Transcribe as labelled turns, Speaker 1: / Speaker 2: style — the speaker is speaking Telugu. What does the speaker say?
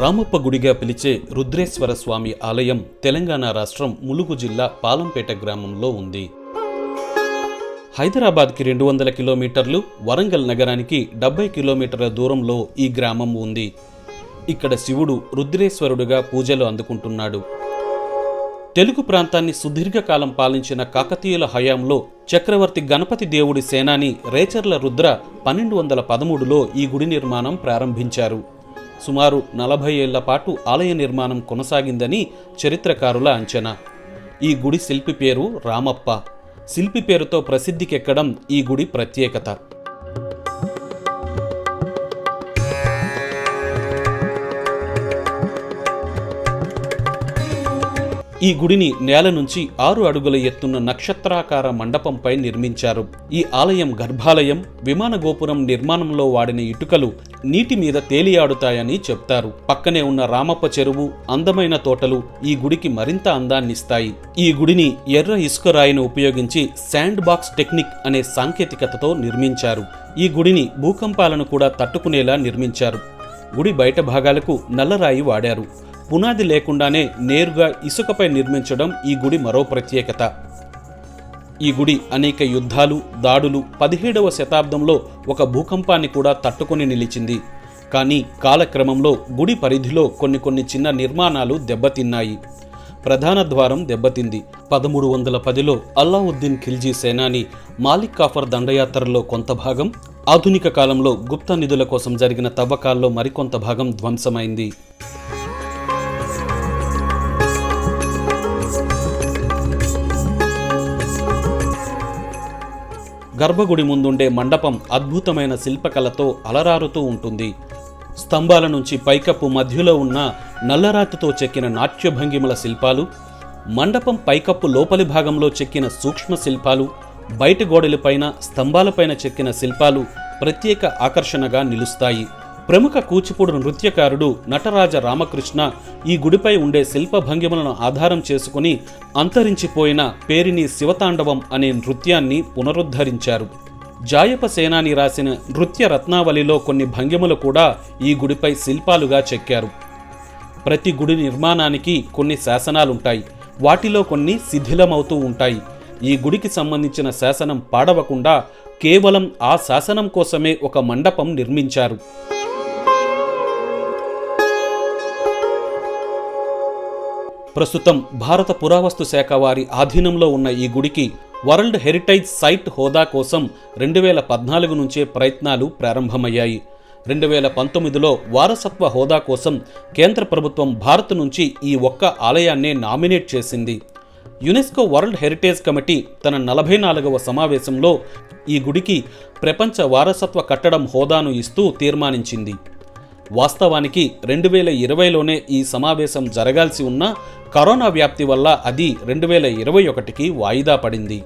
Speaker 1: రామప్ప గుడిగా పిలిచే రుద్రేశ్వర స్వామి ఆలయం తెలంగాణ రాష్ట్రం ములుగు జిల్లా పాలంపేట గ్రామంలో ఉంది. హైదరాబాద్కి రెండు వందల కిలోమీటర్లు వరంగల్ నగరానికి డెబ్బై కిలోమీటర్ల దూరంలో ఈ గ్రామం ఉంది. ఇక్కడ శివుడు రుద్రేశ్వరుడుగా పూజలు అందుకుంటున్నాడు. తెలుగు ప్రాంతాన్ని సుదీర్ఘకాలం పాలించిన కాకతీయుల హయాంలో చక్రవర్తి గణపతి దేవుడి సేనాని రేచర్ల రుద్ర పన్నెండు వందల పదమూడులో ఈ గుడి నిర్మాణం ప్రారంభించారు. సుమారు నలభై ఏళ్ళ పాటు ఆలయ నిర్మాణం కొనసాగిందని చరిత్రకారుల అంచనా. ఈ గుడి శిల్పి పేరు రామప్ప. శిల్పి పేరుతో ప్రసిద్ధికెక్కడం ఈ గుడి ప్రత్యేకత. ఈ గుడిని నేల నుంచి ఆరు అడుగుల ఎత్తున్న నక్షత్రాకార మండపంపై నిర్మించారు. ఈ ఆలయం గర్భాలయం విమాన గోపురం నిర్మాణంలో వాడిన ఇటుకలు నీటి మీద తేలియాడుతాయని చెప్తారు. పక్కనే ఉన్న రామప్ప చెరువు అందమైన తోటలు ఈ గుడికి మరింత అందాన్నిస్తాయి ఈ గుడిని ఎర్ర ఇసుక రాయిని ఉపయోగించి శాండ్ బాక్స్ టెక్నిక్ అనే సాంకేతికతతో నిర్మించారు. ఈ గుడిని భూకంపాలను కూడా తట్టుకునేలా నిర్మించారు. గుడి బయట భాగాలకు నల్లరాయి వాడారు. పునాది లేకుండానే నేరుగా ఇసుకపై నిర్మించడం ఈ గుడి మరో ప్రత్యేకత. ఈ గుడి అనేక యుద్ధాలు దాడులు పదిహేడవ శతాబ్దంలో ఒక భూకంపాన్ని కూడా తట్టుకొని నిలిచింది. కానీ కాలక్రమంలో గుడి పరిధిలో కొన్ని కొన్ని చిన్న నిర్మాణాలు దెబ్బతిన్నాయి. ప్రధాన ద్వారం దెబ్బతింది. పదమూడు వందల పదిలో అల్లావుద్దీన్ ఖిల్జీ సేనాని మాలిక్ కాఫర్ దండయాత్రలో కొంత భాగం ఆధునిక కాలంలో గుప్త నిధుల కోసం జరిగిన తవ్వకాల్లో మరికొంత భాగం ధ్వంసమైంది. గర్భగుడి ముందుండే మండపం అద్భుతమైన శిల్పకళతో అలరారుతూ ఉంటుంది. స్తంభాల నుంచి పైకప్పు మధ్యలో ఉన్న నల్లరాతితో చెక్కిన నాట్యభంగిమల శిల్పాలు మండపం పైకప్పు లోపలి భాగంలో చెక్కిన సూక్ష్మ శిల్పాలు బయటి గోడలపైన స్తంభాలపైన చెక్కిన శిల్పాలు ప్రత్యేక ఆకర్షణగా నిలుస్తాయి. ప్రముఖ కూచిపూడి నృత్యకారుడు నటరాజ రామకృష్ణ ఈ గుడిపై ఉండే శిల్ప భంగిమలను ఆధారం చేసుకుని అంతరించిపోయిన పేరిని శివతాండవం అనే నృత్యాన్ని పునరుద్ధరించారు. జాయప సేనాని రాసిన నృత్య రత్నావళిలో కొన్ని భంగిమలు కూడా ఈ గుడిపై శిల్పాలుగా చెక్కారు. ప్రతి గుడి నిర్మాణానికి కొన్ని శాసనాలుంటాయి. వాటిలో కొన్ని శిథిలమవుతూ ఉంటాయి. ఈ గుడికి సంబంధించిన శాసనం పాడవకుండా కేవలం ఆ శాసనం కోసమే ఒక మండపం నిర్మించారు. ప్రస్తుతం భారత పురావస్తు శాఖ వారి ఆధీనంలో ఉన్న ఈ గుడికి వరల్డ్ హెరిటేజ్ సైట్ హోదా కోసం రెండు వేల పద్నాలుగు నుంచే ప్రయత్నాలు ప్రారంభమయ్యాయి. రెండు వేల పంతొమ్మిదిలో వారసత్వ హోదా కోసం కేంద్ర ప్రభుత్వం భారత్ నుంచి ఈ ఒక్క ఆలయాన్నే నామినేట్ చేసింది. యునెస్కో వరల్డ్ హెరిటేజ్ కమిటీ తన నలభై నాలుగవ సమావేశంలో ఈ గుడికి ప్రపంచ వారసత్వ కట్టడం హోదాను ఇస్తూ తీర్మానించింది. వాస్తవానికి రెండు వేల ఇరవైలోనే ఈ సమావేశం జరగాల్సి ఉన్నా కరోనా వ్యాప్తి వల్ల అది రెండు వేల ఇరవై ఒకటికి వాయిదా పడింది.